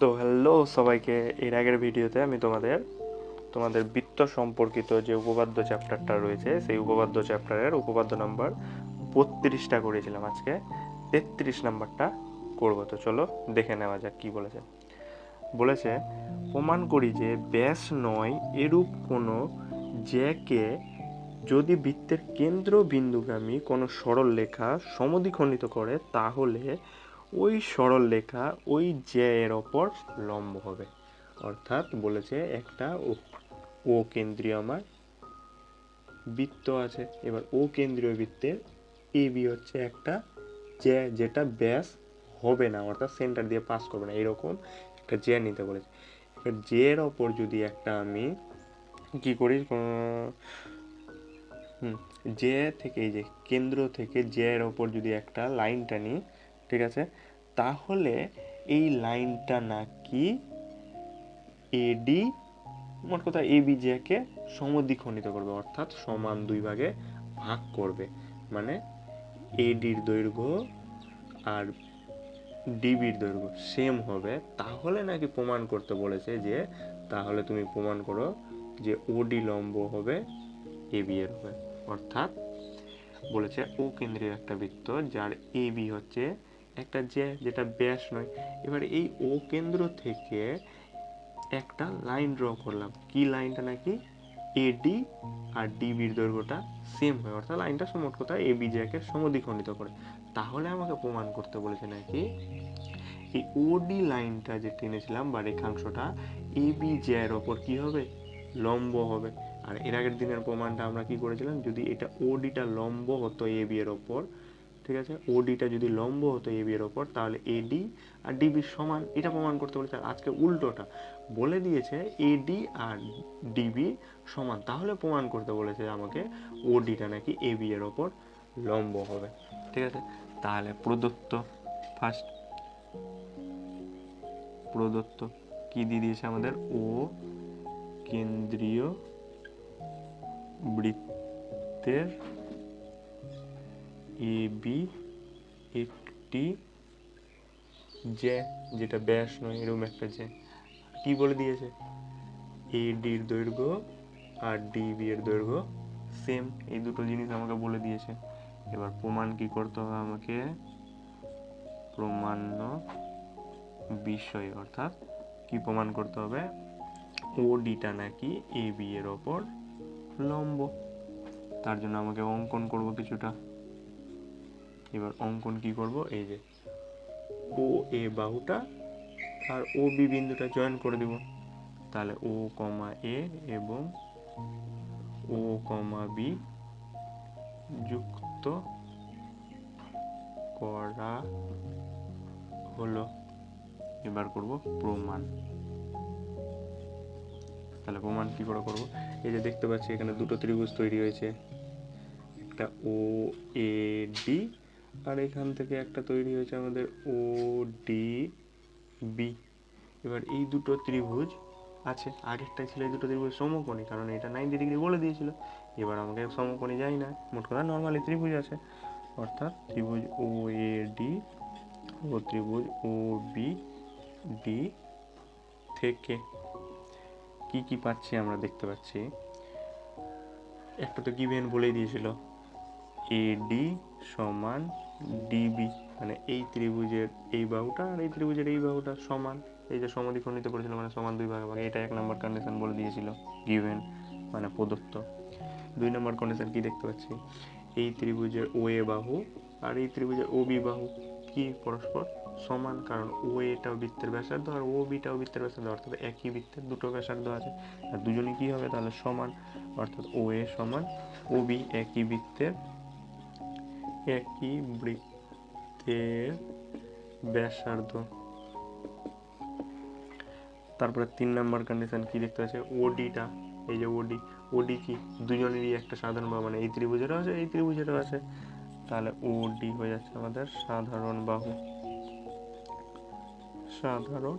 তো হ্যালো সবাইকে, এর আগের ভিডিওতে আমি তোমাদের তোমাদের বৃত্ত সম্পর্কিত যে উপপাদ্য চ্যাপ্টারটা রয়েছে, সেই উপপাদ্য চ্যাপ্টারের উপপাদ্য নাম্বার বত্রিশটা করেছিলাম আজকে, তেত্রিশ নাম্বারটা করব। তো চলো দেখে নেওয়া যাক কি বলেছে। বলেছে, প্রমাণ করি যে ব্যাস নয় এরূপ কোনো জ্যাকে যদি বৃত্তের কেন্দ্র বিন্দুগামী কোনো সরল লেখা সমদ্বিখণ্ডিত করে, তাহলে ওই সরল লেখা ওই জ্যা এর ওপর লম্ব হবে। অর্থাৎ বলেছে একটা ও কেন্দ্রীয় আমার বৃত্ত আছে। এবার ও কেন্দ্রীয় বৃত্তের এ বি হচ্ছে একটা জ্যা যেটা ব্যাস হবে না, অর্থাৎ সেন্টার দিয়ে পাস করবে না। এরকম একটা জ্যা নিতে বলেছে। এবার জের ওপর যদি একটা আমি কি করি? হুম জে থেকে এই যে কেন্দ্র থেকে জে এর ওপর যদি একটা লাইন টানি ঠিক আছে? তাহলে এই লাইনটা নাকি এডি মোট কথা এ বি কে সমদ্বিখণ্ডিত করবে, অর্থাৎ সমান দুই ভাগে ভাগ করবে। মানে এডির দৈর্ঘ্য আর ডিবির দৈর্ঘ্য সেম হবে। তাহলে নাকি প্রমাণ করতে বলেছে যে, তাহলে তুমি প্রমাণ করো যে ওডি লম্ব হবে এ বি এর হবে। অর্থাৎ বলেছে ও কেন্দ্রীয় একটা বৃত্ত, যার এ বি হচ্ছে একটা যে, যেটা ব্যাস নয়। এবার এই ও কেন্দ্র থেকে একটা লাইন ড্র করলাম। কি লাইনটা নাকি? এডি আর ডিবির দৈর্ঘ্যটা সেম হয়। অর্থাৎ লাইনটা সমট কথা এ, বি কে সমদ্বিখণ্ডিত করে। তাহলে আমাকে প্রমাণ করতে বলেছে নাকি? এই ওডি লাইনটা যে টেনেছিলাম বা রেখাংশটা, এ, বি এর ওপর কি হবে? লম্ব হবে। আর এর আগের দিনের প্রমাণটা আমরা কি করেছিলাম? যদি এটা ওডিটা লম্ব হতো এ, বি এর ওপর ঠিক আছে? ওডিটা যদি লম্ব হতো এ এর ওপর, তাহলে এডি আর ডিবির সমান, এটা প্রমাণ করতে বলেছে আজকে উল্টোটা। বলে দিয়েছে এডি আর ডিবি সমান, তাহলে প্রমাণ করতে বলেছে আমাকে ওডিটা নাকি এ বি এর ওপর লম্ব হবে। ঠিক আছে? তাহলে প্রদত্ত ফার্স্ট প্রদত্ত কি দিয়ে দিয়েছে আমাদের? ও কেন্দ্রীয় বৃত্তের এ বি একটি যে যেটা ব্যাস নয়, এরকম একটা যে কি বলে দিয়েছে? এ ডির দৈর্ঘ্য আর ডিবি এর দৈর্ঘ্য সেম এই দুটো জিনিস আমাকে বলে দিয়েছে। এবার প্রমাণ কি করতে হবে আমাকে? প্রমাণ্য বিষয়, অর্থাৎ কি প্রমাণ করতে হবে? ও ডিটা নাকি এ বি এর ওপর লম্ব। তার জন্য আমাকে অঙ্কন করব কিছুটা। এবার অঙ্কন কি করব? এই যে ও এ বাহুটা আর ও বি বিন্দুটা জয়েন করে দিব। তাহলে ও কমা এ এবং ও কমা বি যুক্ত করা হলো। এবার করব প্রমাণ। তাহলে প্রমাণ কি করে করব? এই যে দেখতে পাচ্ছি এখানে দুটো ত্রিভুজ তৈরি হয়েছে। একটা ও এ ডি আর এখান থেকে একটা তৈরি হয়েছে আমাদের ও ডি বি এবার এই দুটো ত্রিভুজ আছে, আগেরটাই ছিল এই দুটো ত্রিভুজ সমকোণী, কারণ এটা নাইনটি ডিগ্রি বলে দিয়েছিল। এবার আমাকে সমকোণী যাই না, মোট কথা নর্মালি ত্রিভুজ আছে। অর্থাৎ ত্রিভুজ ও এ ডি ও ত্রিভুজ ও বি ডি থেকে কি কি পাচ্ছি আমরা দেখতে পাচ্ছি? একটা তো গিভেন বলেই দিয়েছিল। এডি সমান ডিবি মানে এই ত্রিভুজের এই বাহুটা আর এই ত্রিভুজের এই বাহুটা সমান। এই যে সমদ্বিখণ্ডিত করেছিল মানে সমান দুই ভাগে ভাগে এটা এক নম্বর কন্ডিশন বলে দিয়েছিল গিভেন মানে প্রদত্ত। দুই নম্বর কন্ডিশন কি দেখতে পাচ্ছি? এই ত্রিভুজের ও এ বাহু আর এই ত্রিভুজের ও বি বাহু কি পরস্পর সমান? কারণ ও এটাও বৃত্তের ব্যাসার্ধ আর ও বিটাও বৃত্তের ব্যাসার্ধ, অর্থাৎ একই বৃত্তের দুটো ব্যাসার্ধ আছে। আর দুজনে কি হবে? তাহলে সমান, অর্থাৎ ও এ সমান ও বি একই বৃত্তের একই বৃত্তের ব্যাসার্ধ। তারপরে তিন নাম্বার কন্ডিশন কি দেখতে আছে ওডিটা এই যে ওডি ওডি কি? দুজনেরই একটা সাধারণ বাহু মানে এই ত্রিভুজেরও আছে, এই ত্রিভুজেরও আছে। তাহলে ওডি হয়ে যাচ্ছে আমাদের সাধারণ বাহু। সাধারণ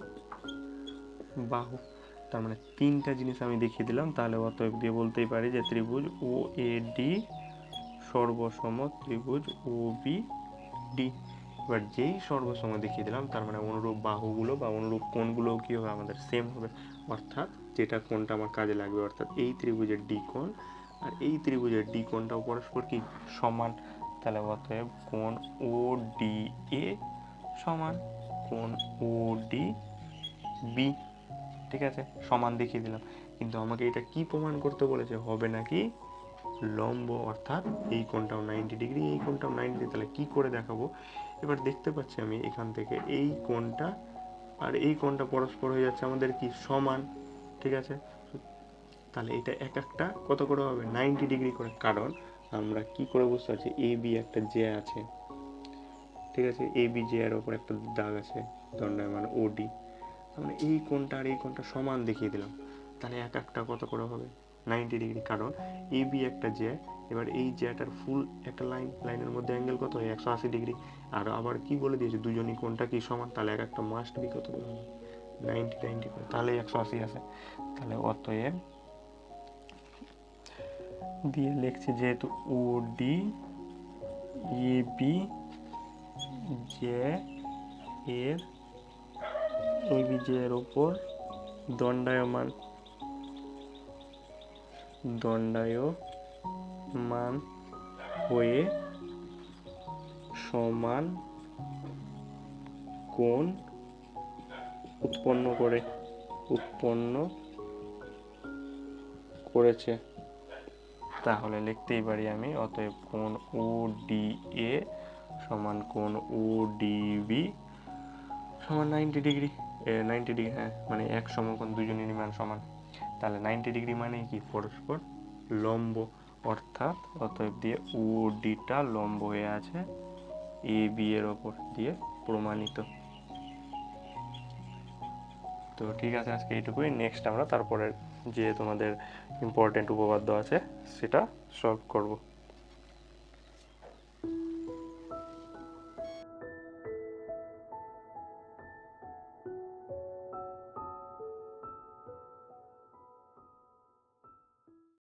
বাহু। তার মানে তিনটা জিনিস আমি দেখিয়ে দিলাম, তাহলে অতএব দিয়ে বলতেই পারি যে ত্রিভুজ ও এ ডি সর্বসম ত্রিভুজ ও বি ডি এবার যেই সর্বসম দেখিয়ে দিলাম, তার মানে অনুরূপ বাহুগুলো বা অনুরূপ কোণগুলোও কী হবে? আমাদের সেম হবে। অর্থাৎ যেটা কোণটা আমার কাজে লাগবে, অর্থাৎ এই ত্রিভুজের ডি কোণ আর এই ত্রিভুজের ডি কোণটাও পরস্পর কি? সমান। তাহলে অতএব কোণ ও ডি এ সমান, কোণ ও ডি বি ঠিক আছে? সমান দেখিয়ে দিলাম। কিন্তু আমাকে এটা কি প্রমাণ করতে বলেছে? হবে নাকি লম্ব, অর্থাৎ এই কোণটাও নাইনটি ডিগ্রি এই কোণটাও নাইনটি ডিগ্রি তাহলে কি করে দেখাবো? এবার দেখতে পাচ্ছি আমি এখান থেকে এই কোণটা আর এই কোণটা পরস্পর হয়ে যাচ্ছে আমাদের কি? সমান, ঠিক আছে? তাহলে এটা এক একটা কত করে হবে? নাইনটি ডিগ্রি করে। কারণ আমরা কি করে বুঝতে পারছি? এ বি একটা জে আছে, ঠিক আছে? এ বি জে এর ওপর একটা দাগ আছে, দণ্ডায়মান ওডি আমরা এই কোণটা আর এই কোণটা সমান দেখিয়ে দিলাম। তাহলে এক একটা কত করে হবে? Ninety degree. কারণ এ বি একটা জে এবার এই জ্যাটার ফুল একটা লাইন লাইনের মধ্যে অ্যাঙ্গেল কত হয়? একশো আশি ডিগ্রি। আর আবার কি বলে দিয়েছে? দুজনই কোনটা কি সমান? তাহলে এক একটা মাস্ট বি কত? নাইনটি নাইনটি করে। তাহলে একশো আশি আসে তাহলে অতএব দিয়ে লিখছি যেহেতু O D A B J এর এ বি জে এর ওপর দণ্ডায়মান দণ্ডায়মান হয়ে সমান কোণ উৎপন্ন করে, উৎপন্ন করেছে। তাহলে লিখতেই পারি আমি, অতএব কোণ ও ডি এ সমান কোণ ও ডি বি সমান নাইনটি ডিগ্রি নাইনটি ডিগ্রি হ্যাঁ মানে এক সমকোণ, দুজনেরই মান সমান। তাহলে নাইনটি ডিগ্রি মানে কি? পরস্পর লম্ব, অর্থাৎ অতএব দিয়ে ও ডিটা লম্ব হয়ে আছে এ বি এর ওপর দিয়ে প্রমাণিত। তো ঠিক আছে, আজকে এইটুকুই। নেক্সট আমরা তারপরে যে তোমাদের ইম্পর্টেন্ট উপপাদ্য আছে, সেটা সলভ করব।